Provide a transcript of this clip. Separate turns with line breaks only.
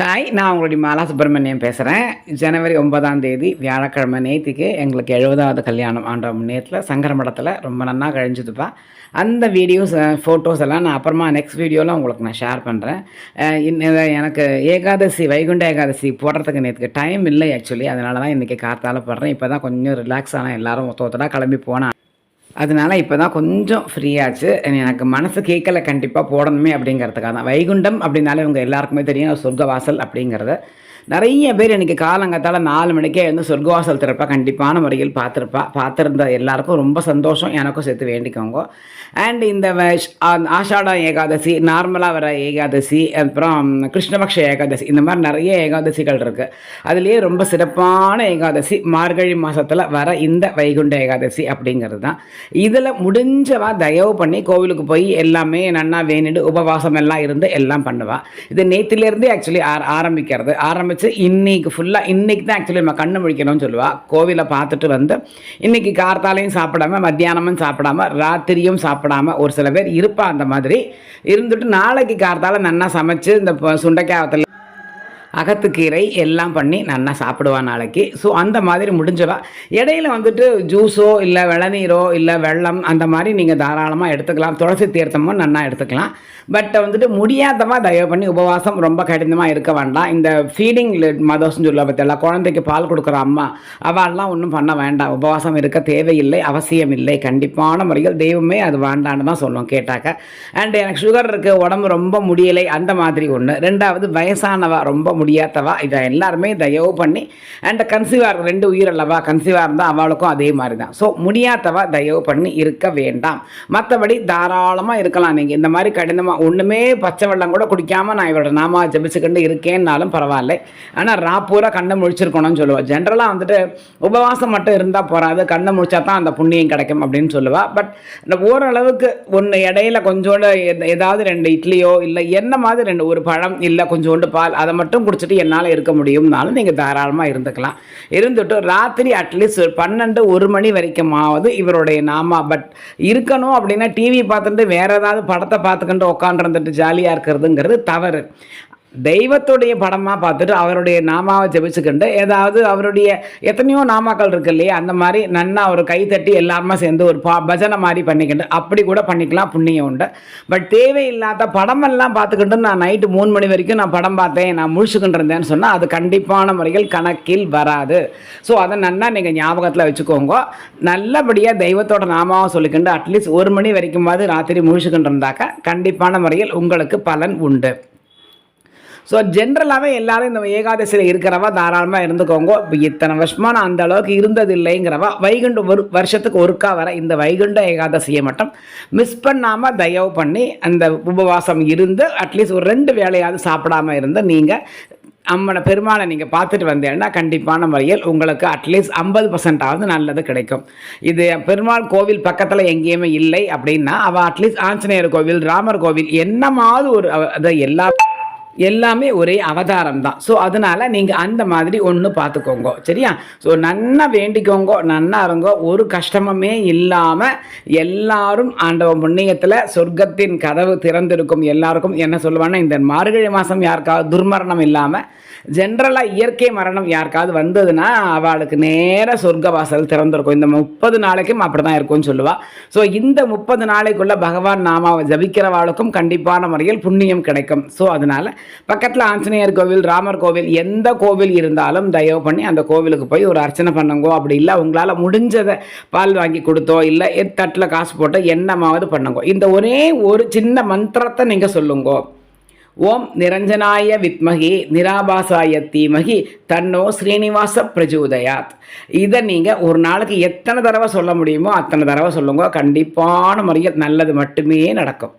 Hi நான் உங்களுடைய மாலா சுப்பிரமணியம் பேசுகிறேன் ஜனவரி ஒன்பதாம் தேதி வியாழக்கிழமை நேத்திக்கு எங்களுக்கு எழுபதாவது கல்யாணம் ஆண்ட நேரத்தில் சங்கர மடத்தில் ரொம்ப நன்னா கழிஞ்சுதுப்பா. அந்த வீடியோஸ் ஃபோட்டோஸ் எல்லாம் நான் அப்புறமா நெக்ஸ்ட் வீடியோவில் உங்களுக்கு நான் ஷேர் பண்ணுறேன் எனக்கு ஏகாதசி வைகுண்ட ஏகாதசி போடுறதுக்கு நேற்றுக்கு டைம் இல்லை ஆக்சுவலி அதனால தான் இன்றைக்கி காத்தால் போடுறேன். இப்போ தான் கொஞ்சம் ரிலாக்ஸ் ஆனால் எல்லோரும் ஒத்த ஒத்தடாக கிளம்பி போனேன் அதனால இப்போ தான் கொஞ்சம் ஃப்ரீயாச்சு எனக்கு மனசு கேட்கல கண்டிப்பாக போடணுமே அப்படிங்கிறதுக்காக தான் வைகுண்டம் அப்படின்னாலே இவங்க எல்லாருக்குமே தெரியும் சொர்க்கவாசல் அப்படிங்கிறது. நிறைய பேர் இன்றைக்கி காலங்கத்தால் நாலு மணிக்கே வந்து சொர்க்கவாசல் திறப்பா கண்டிப்பான முறையில் பார்த்துருப்பா பார்த்துருந்த எல்லாருக்கும் ரொம்ப சந்தோஷம். எனக்கும் சேர்த்து வேண்டிக்கோங்க. அண்ட் இந்த ஆஷாடம் ஆஷாட ஏகாதசி நார்மலாக வர ஏகாதசி அப்புறம் கிருஷ்ணபக்ஷ ஏகாதசி இந்த மாதிரி நிறைய ஏகாதசிகள் இருக்குது அதுலேயே ரொம்ப சிறப்பான ஏகாதசி மார்கழி மாதத்தில் வர இந்த வைகுண்ட ஏகாதசி அப்படிங்கிறது தான் இதில் முடிஞ்சவா தயவு பண்ணி கோவிலுக்கு போய் எல்லாமே நன்னா வேணிட்டு உபவாசம் எல்லாம் இருந்து எல்லாம் பண்ணுவாள் இது நேற்றுலேருந்தே ஆக்சுவலி ஆரம்பிக்கிறது. வச்சு இன்னைக்கு ஃபுல்லாக இன்னைக்கு தான் ஆக்சுவலி நம்ம கண்ணு முழிக்கணும்னு சொல்லுவா. கோவிலை பார்த்துட்டு வந்து இன்னைக்கு கார்த்தாலையும் சாப்பிடாம மத்தியானமும் சாப்பிடாம ராத்திரியும் சாப்பிடாம ஒரு சில பேர் இருப்பா அந்த மாதிரி. இருந்துட்டு நாளைக்கு கார்த்தால நன்னா சமைச்சு இந்த ப- சுண்டைக்காய் அகத்துக்கீரை எல்லாம் பண்ணி நல்லா சாப்பிடுவா நாளைக்கு. ஸோ அந்த மாதிரி முடிஞ்சவா இடையில வந்துட்டு ஜூஸோ இல்லை இளநீரோ இல்லை வெள்ளம் அந்த மாதிரி நீங்கள் தாராளமாக எடுத்துக்கலாம். துளசி தீர்த்தமும் நல்லா எடுத்துக்கலாம். பட் வந்துட்டு முடியாதவா தயவு பண்ணி உபவாசம் ரொம்ப கடினமாக இருக்க வேண்டாம். இந்த ஃபீடிங் மதர்ஸ்னு சொல்ல பற்றியல்ல குழந்தைக்கு பால் கொடுக்குற அம்மா அவள்லாம் ஒன்றும் பண்ண வேண்டாம். உபவாசம் இருக்க தேவையில்லை அவசியம் இல்லை. கண்டிப்பான முறையில் தெய்வமே அது வேண்டான்னு தான் சொல்லும் கேட்டாக்க. அண்ட் எனக்கு சுகர் இருக்குது உடம்பு ரொம்ப முடியலை அந்த மாதிரி ஒன்று ரெண்டாவது வயசானவா ரொம்ப முடியாதவா? இதை எல்லாருமே தயவு பண்ணி அண்ட் கன்சீவாக ரெண்டு உயிர் அல்லவா? கன்சீவாக இருந்தால் அவளுக்கும் அதே மாதிரி தான் ஸோ முடியாதவா தயவு பண்ணி இருக்க வேண்டாம். மற்றபடி தாராளமாக இருக்கலாம் நீங்கள் இந்த மாதிரி கடினமாக ஒன்றுமே பச்சை வெள்ளம் கூட குடிக்காமல் நான் இவரோட நாமா ஜபிச்சுக்கிட்டு இருக்கேன்னாலும் பரவாயில்ல. ஆனால் ராப்பூரா கண்ணை முழிச்சிருக்கணும்னு சொல்லுவாள் ஜென்ரலாக வந்துட்டு உபவாசம் மட்டும் இருந்தால் போகாது கண்ணை முழிச்சா தான் அந்த புண்ணியம் கிடைக்கும் அப்படின்னு சொல்லுவாள் பட் இந்த ஓரளவுக்கு ஒன்று இடையில கொஞ்சோண்டு எத- ஏதாவது ரெண்டு இட்லியோ இல்லை என்ன மாதிரி ரெண்டு ஒரு பழம் இல்லை கொஞ்சோண்டு பால் அதை மட்டும் குடிச்சிட்டு என்னால் இருக்க முடியும்னாலும் நீங்கள் தாராளமாக இருந்துக்கலாம். இருந்துட்டு ராத்திரி அட்லீஸ்ட் ஒரு பன்னெண்டு ஒரு மணி வரைக்குமாவது இவருடைய நாமா பட் இருக்கணும் அப்படின்னா டிவி பார்த்துட்டு வேறு ஏதாவது படத்தை பார்த்துக்கிட்டு உட்காந்துருந்துட்டு ஜாலியாக இருக்கிறதுங்கிறது தவறு. தெய்வத்துடைய படமாக பார்த்துட்டு அவருடைய நாமாவை ஜெபிச்சுக்கிண்டு ஏதாவது அவருடைய எத்தனையோ நாமாக்கள் இருக்கு இல்லையா? அந்த மாதிரி நன்னா ஒரு கை தட்டி எல்லாருமே சேர்ந்து ஒரு பா பஜனை மாதிரி பண்ணிக்கிண்டு அப்படி கூட பண்ணிக்கலாம் புண்ணியம் உண்டு. பட் தேவையில்லாத படமெல்லாம் பார்த்துக்கிட்டு நான் நைட்டு மூணு மணி வரைக்கும் நான் படம் பார்த்தேன் நான் முழிச்சுக்கிட்டு இருந்தேன்னு சொன்னால் அது கண்டிப்பான முறையில் கணக்கில் வராது. ஸோ அதை நன்னா நீங்கள் ஞாபகத்தில் வச்சுக்கோங்க. நல்லபடியாக தெய்வத்தோட நாமாவை சொல்லிக்கிண்டு அட்லீஸ்ட் ஒரு மணி வரைக்குமாவது ராத்திரி முழிச்சுக்கிட்டு இருந்தாக்கா கண்டிப்பான முறையில் உங்களுக்கு பலன் உண்டு. ஸோ ஜென்ரலாகவே எல்லாரும் இந்த ஏகாதசியில் இருக்கிறவா தாராளமாக இருந்துக்கோங்க. இப்போ இத்தனை வருஷமாக நான் அந்த அளவுக்கு இருந்தது இல்லைங்கிறவா வைகுண்ட ஒரு வருஷத்துக்கு ஒருக்கா வர இந்த வைகுண்ட ஏகாதசியை மட்டும் மிஸ் பண்ணாமல் தயவு பண்ணி அந்த உபவாசம் இருந்து அட்லீஸ்ட் ஒரு ரெண்டு வேலையாவது சாப்பிடாம இருந்து நீங்கள் அம்மனை பெருமாளை நீங்கள் பார்த்துட்டு வந்தீங்கன்னா கண்டிப்பான முறையில் உங்களுக்கு அட்லீஸ்ட் ஐம்பது பர்சன்டாவது நல்லது கிடைக்கும். இது பெருமாள் கோவில் பக்கத்தில் எங்கேயுமே இல்லை அப்படின்னா அவள் அட்லீஸ்ட் ஆஞ்சநேயர் கோவில் ராமர் கோவில் என்னமாவது ஒரு அதை எல்லா எல்லாமே ஒரே அவதாரம் தான் ஸோ அதனால நீங்கள் அந்த மாதிரி ஒன்று பார்த்துக்கோங்க சரியா? ஸோ நன்னா வேண்டிக்கோங்க நன்னா இருங்க. ஒரு கஷ்டமுமே இல்லாமல் எல்லாரும் ஆண்டவ புண்ணியத்தில் சொர்க்கத்தின் கதவு திறந்திருக்கும் எல்லாருக்கும் என்ன சொல்லுவாங்கன்னா இந்த மார்கழி மாதம் யாருக்காவது துர்மரணம் இல்லாமல் ஜென்ரலாக இயற்கை மரணம் யாருக்காவது வந்ததுன்னா அவளுக்கு நேர சொர்க்க வாசல் திறந்திருக்கும். இந்த முப்பது நாளைக்கும் அப்படி தான் இருக்கும்னு சொல்லுவாள் ஸோ இந்த முப்பது நாளைக்குள்ளே பகவான் நாமாவை ஜபிக்கிறவாளுக்கும் கண்டிப்பான முறையில் புண்ணியம் கிடைக்கும். ஸோ அதனால பக்கத்தில் ஆஞ்சநேயர் கோவில் ராமர் கோவில் எந்த கோவில் இருந்தாலும் தயவு பண்ணி அந்த கோவிலுக்கு போய் ஒரு அர்ச்சனை பண்ணுங்கோ. அப்படி இல்லை உங்களால் முடிஞ்சதை பால் வாங்கி கொடுத்தோ இல்லை தட்டில் காசு போட்டோ என்னமாவது பண்ணுங்கோ. இந்த ஒரே ஒரு சின்ன மந்திரத்தை நீங்கள் சொல்லுங்கோ. ஓம் நிரஞ்சனாய வித்மகி நிராபாசாய தீமகி தன்னோ ஸ்ரீனிவாச பிரஜோதயாத். இதை நீங்கள் ஒரு நாளைக்கு எத்தனை தடவை சொல்ல முடியுமோ அத்தனை தடவை சொல்லுங்க. கண்டிப்பான முறையில் நல்லது மட்டுமே நடக்கும்.